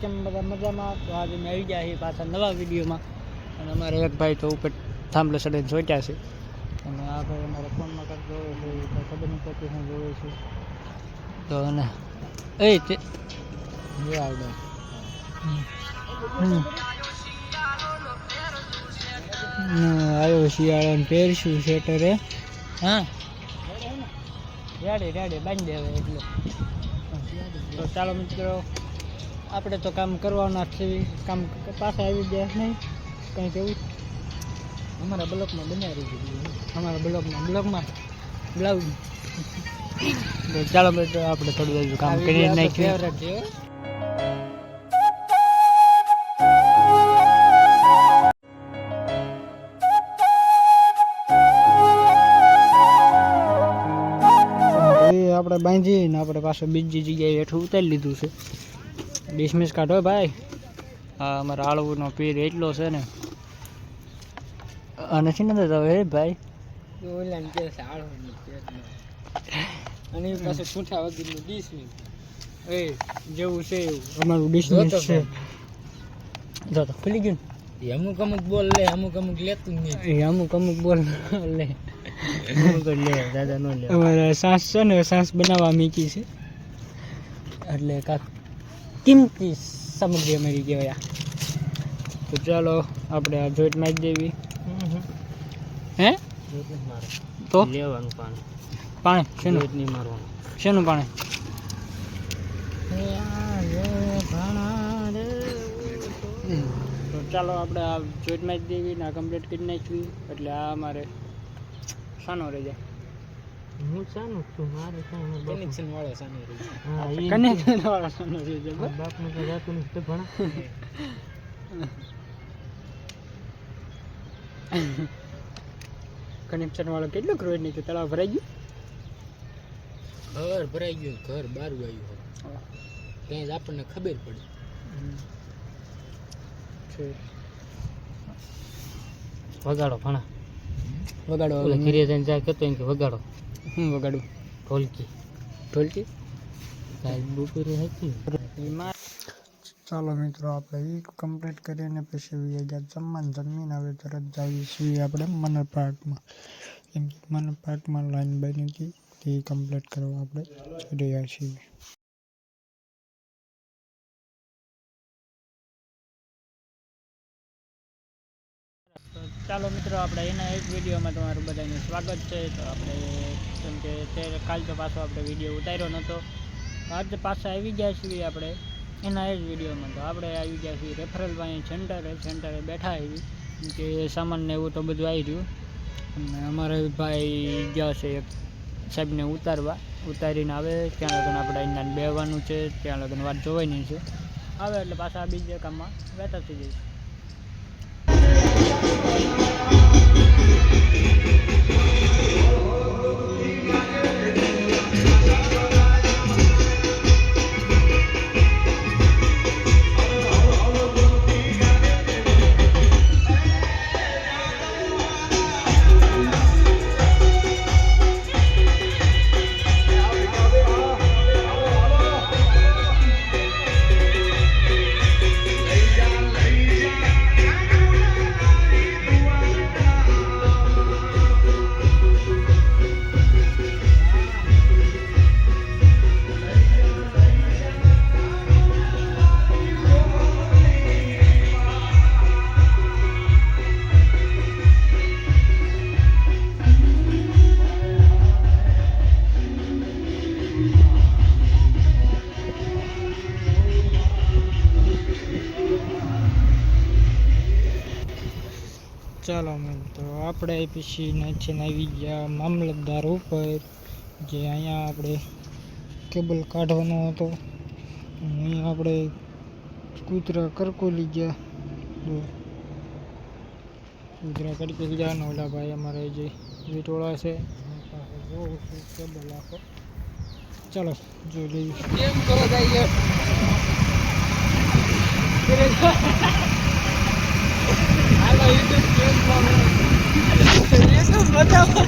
કેમ બધા મજામાં? તો આજે મેં આવી ગયા છીએ પાછા નવા વિડીયોમાં. અને અમારે એક ભાઈ તો ઉપર થાંભલો ચડીને સોચ્યા છે. અને આ ભાઈ અમારે ફોનમાં કાંઈક જોવે છે ખબર નહીં પડતી હું જોવે છે. તો અને એ તે જે આવડે. આવ્યો શિયાળો પહેરશું સ્વેટરે. હા. રેડી રેડી, બાંધી દેવે એટલે. તો ચાલો મિત્રો આપણે તો કામ કરવાના જ છીએ કામ પાછા આવી ગયા નહીં કંઈ કેવું અમારા બ્લોકમાં બનાવી દીધું અમારા બ્લોકમાં બ્લોકમાં. બ્લાઉઝ ચાલો બેટો આપણે થોડું બધું કામ કરી નાખ્યું આપણે બાંધીને આપણે પાછું બીજી જગ્યાએ હેઠું ઉતારી લીધું છે. ડિસમિસ કાઢો ભાઈ. હા અમારા આળવુનો પીર એટલો છે ને. નથી ને તો હે ભાઈ અને એ છૂટા વગરનું ડિસમિસ. એ જેવું છે એવું. અમારું ડિસમિસ છે. જો તો ખુલી ગયું એ અમુક અમુક બોલ લે અમુક અમુક લેતું નહીં એ અમુક અમુક બોલ લે. અમુક લે દાદા નો લે. અમારે સાસ છે ને સાસ બનાવવા મીકી છે. એટલે કાંક કિંમતી સામગ્રી અમે કહેવાય આ. તો ચાલો આપણે આ જોઈન્ટ મારી દેવી. હે? તો? લેવાનું પાણી. પાણી શેનું? નહીં મારવાનું. શેનું પાણી? તો ચાલો આપણે આ જોઈન્ટ મારી દેવી ને આ કમ્પ્લીટ કરી નાખવી. એટલે આ અમારે સાનો રહી જાય. હું છું મારે શાનું કનેક્શન વાળો શાનું હા ઈ કનેક્શન વાળો સાનો રહી જાય બાપનું તો જાતું નથી ભણા. કનેક્શન વાળો કેટલો ક્રોડ નહીં તળાવ ભરાઈ ગયું? ઘર ભરાઈ ગયું ઘર બારું આવ્યું ત્યાં જ આપણને ખબર પડી. વગાડો ભણા. વગાડો ઓલા જઈને જાય કહેતો એમ કે વગાડો. હું વગાડું? ઢોલકી. ઢોલકી? ચાલો મિત્રો આપણે એ કમ્પ્લીટ કરીને પછી ગયા જમવાનું જમીને હવે તરત જઈએ છીએ આપણે મનર પાર્કમાં કેમ કે મનર પાર્કમાં લાઈન બની હતી તે કમ્પ્લીટ કરવા આપણે રહ્યા છીએ. ચાલો મિત્રો, આપણે એના એક વિડીયોમાં તમારું બધાનું સ્વાગત છે. તો આપણે કેમ કે તે કાલ તો પાછો આપણે વીડિયો ઉતાર્યો નહોતો તો પાછા આવી ગયા છીએ આપણે એના એ જ વિડીયોમાં. તો આપણે આવી ગયા છીએ રેફરલ ભાઈ સેન્ટરે સેન્ટરે બેઠા આવી કે સામાનને એવું તો બધું આવી રહ્યું. અને અમારા ભાઈ ગયા છે એક સાહેબને ઉતારવા. ઉતારીને આવે. ત્યાં લગન આપણે અહીંયા બેવાનું છે. ત્યાં લગન વાત જોવાની છે. આવે એટલે પાછા બીજા કામમાં વહેતા થઈ જઈશું. Thank you. ચાલો તો આપણે પછી નાચીને આવી ગયા મામલતદાર ઉપર, જે અહીંયા આપણે કેબલ કાઢવાનો હતો. અહીંયા આપણે કૂતરા કરકોલી ગયા. કૂતરા કરકોલી ગયા અને ઓલા ભાઈ અમારે જે વીટોળા છું કેબલ આખો ચાલો, જોઈ લઈએ કેમ કરો જાય હાલો યુટ્યુબ કેમ એ તો બતાવો